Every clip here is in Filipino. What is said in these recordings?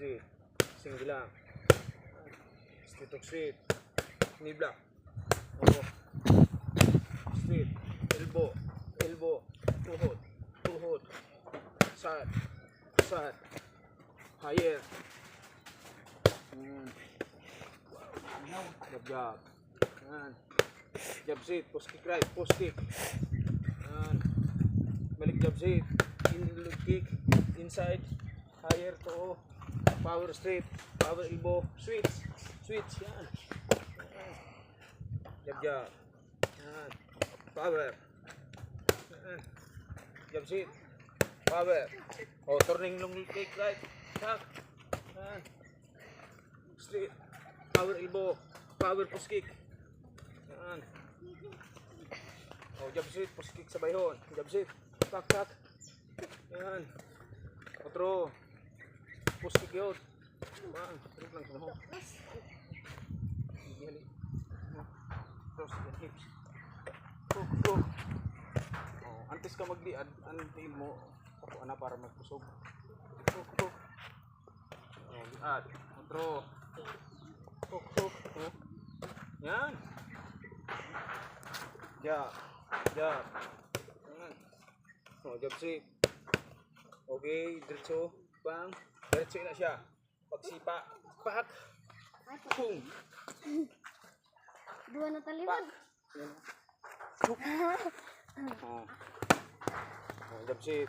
Straight. Single lang. Straight to straight. Knee block. Oo. Straight. Elbow. Elbow. Tuhod. Tuhod. Side. Side. Higher. Mm. Jab jab. Yan. Jab sit. Post kick right. Post kick. Balik jab sit. In kick. Inside. Higher to. Power straight. Power elbow. Switch. Switch. Yan. Jab jab. Yan. Power. Jab sit. Power. Oh, turning long kick right. Back. Yan. Straight. Power elbow. Power push kick. Yan. Oh, jab sit, push kick sa bayhon. Jab sit. Tak tak. Yan. Otro. Push kick yun. Bang, trip lang sa mo. Hindi hali. Oh, antes ka magliad, antil mo. Ako ana para magkusog. Hook, hook. Oh, liad. Otro. Hook. Yan. Jab. Jab. Yan. Oh, jab sweep. Okay, diretso. Bang. Diretso na siya. Pagsipa. Pak. Boom. Dua na. Hook. Oh. Oh, sweep.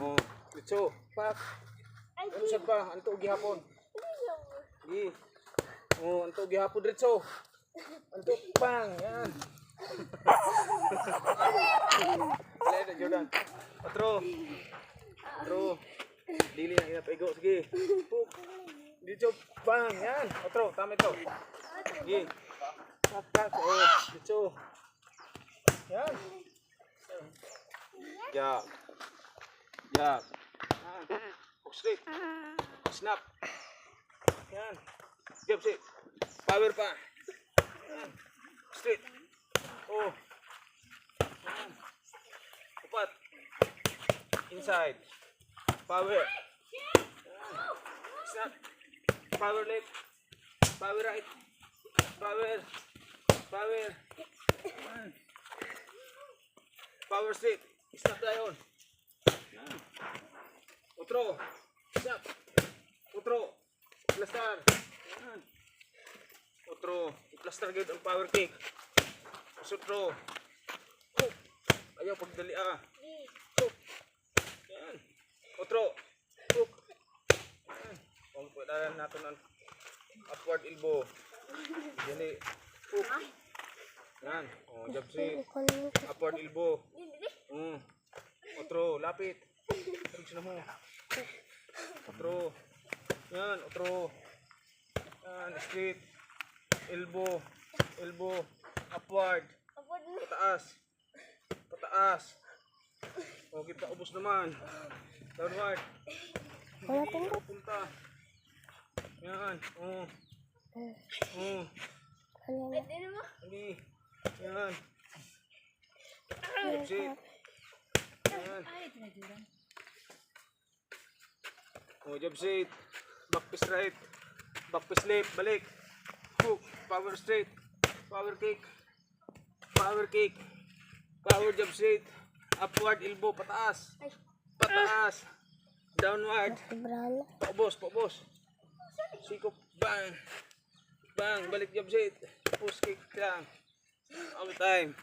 Oh, diretso. Pak. Ano siya pa? Anto gihapon. Gi. Oh, anto gihapon diretso. Anto pang. Yan. Na Jordan. Otro. Otro. Dili na inapaigo. Sige. Puk. Dito bang. Yan. Otro. Tama ito. Sige. Tak. Oh. Dito. Yan. Jab. Jab. Yan. Hook straight. Snap. Yan. Jab straight. Power pa. Yan. Straight. Oh. Yan. Upat. Inside. Power. Snap. Power left. Power right. Power. Power. Power straight. Snap tayo. Otro. Snap. Otro. Plastar. Yan. Otro. Plastar gud ang power kick. Otro. Ayaw pagdali ah. Yan. Otro. Pwede natin ang upward elbow. Dali. Hook. Yan. Oh, jab si upward elbow. Mm. Otro, lapit. Tapos na mo. Otro. Yan, otro. Yan, straight. Elbow. Elbow. Upward. Pataas. Pataas. O, kita ubos naman. Downward. Wala ako punta. Yan. Oh. Oh. Pwede na mo? Hindi. Yan. That's it. Yan. Oh, jab straight. Back piece right. Back piece left. Balik. Hook. Power straight. Power kick. Power kick. Power jab straight. Upward elbow. Pataas. Pataas. Downward. sobrang. Paubos, paubos. Sikop. Bang. Bang. Balik jab straight. Push kick lang. All time.